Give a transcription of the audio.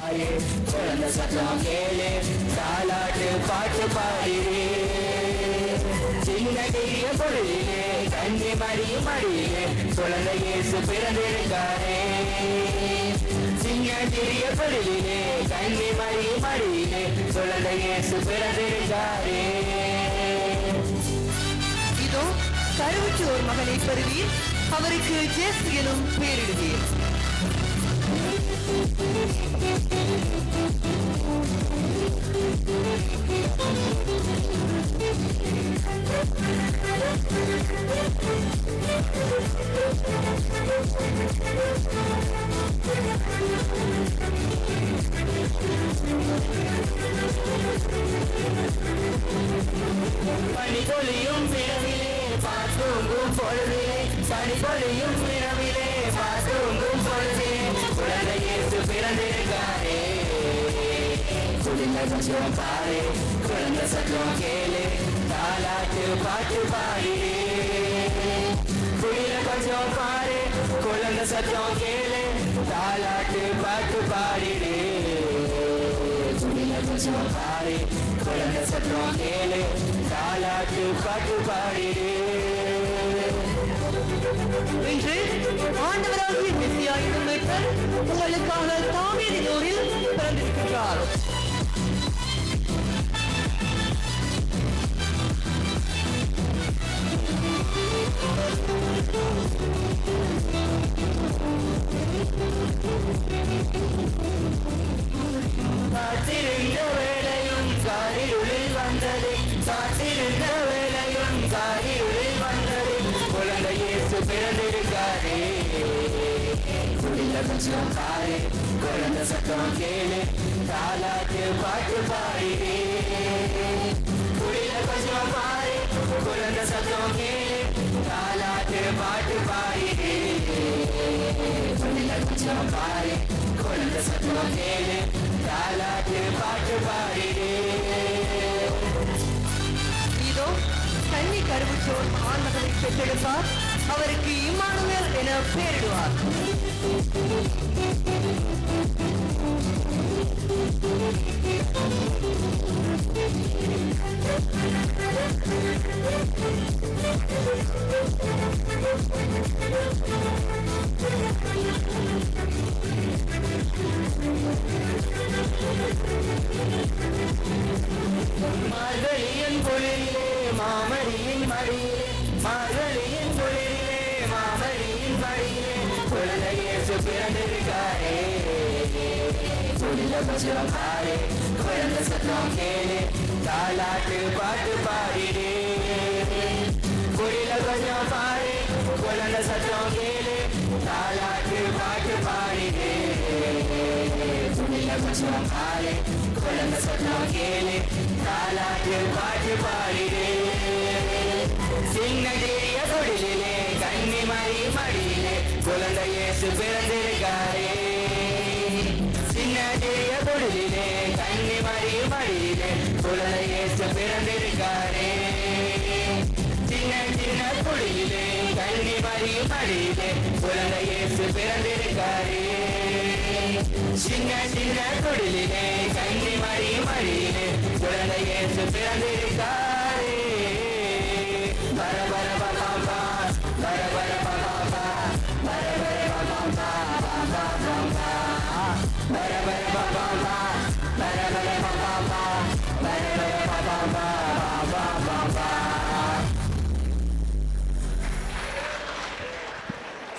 குழந்தை சத்தம் கேளு தாலாட்டு பாட்டு பாடிவே சின்ன பெரிய பொருளிலே கண்ணி மடியும் மடியிலே குழந்தை இயேசு பிறந்திருக்காரே சின்ன பெரிய பொருளிலே கண்ணி மடியும் மடியிலே குழந்தை இயேசு பிறந்திருக்காரே இதோ கருவுற்று ஒரு மகனை பெறுவீர். அவருக்கு ஜேசு எனும் பேரிடுவீர். Fighting for the youth, we are for the youth, குழந்தை கொஞ்சம் பாரு குழந்தை சத்தம் கேளு தாலாட்டு பாட்டு பாடி குயில கொஞ்சம் பாரு குழந்தை சத்தம் கேளு தாலாட்டு பாட்டு பாடிடு குயில கொஞ்சம் பாரு குழந்தை சத்தம் கேளு தாலாட்டு பாட்டு பாடிடு இன்று ஆண்டவராகிய மெஸ்ஸியா என்னும் உங்களுக்காக தாமே பிறந்திருக்கின்றார். பிறந்திருக்கிறார் குழந்தை பிறந்திருக்காரே குடில கொஞ்சம் பாரு குழந்த சத்தம் கேளு தாலாட்டு பாட்டு பாடிடு குடில கொஞ்சம் பாரு குழந்த சத்தம் கேளு தாலாட்டு பாட்டு பாடிடு குடில கொஞ்சம் பாரு குழந்த சத்தம் கேளு தாலாட்டு பாட்டு பாடிடு இதோ கன்னி கருவுற்றோர் ஆண் பெற்றெடுப்பார். அவருக்கு இமானுவேல் என பெயரிடுவார். மார்கழியின் குளிரிலே மாமரியின் மடியிலே மார்கழியின் குடில கொஞ்சம் பாரு குழந்தை சத்தம் கேளு தாலாட்டு பாட்டு பாடிடு குடில கொஞ்சம் பாரு குழந்தை சத்தம் கேளு தாலாட்டு பாட்டு பாடிடு குடில கொஞ்சம் பாரு குழந்தை சத்தம் கேளு தாலாட்டு பாட்டு பாடிடு சின்னடிய குடிலே கன்னி மறி மடியிலே குழந்தை இயேசு பிறந்திருக்காரே குடிலே கன்னி மறி மடியிலே குழந்தை இயேசு பிறந்திருக்காரே. சின்ன சின்ன குடியிலே கன்னி மறி மடியிலே குழந்தை இயேசு பிறந்திருக்காரே. சின்ன சின்ன குடிலே கன்னி மறி மடியிலே குழந்தை இயேசு பிறந்திருக்காரே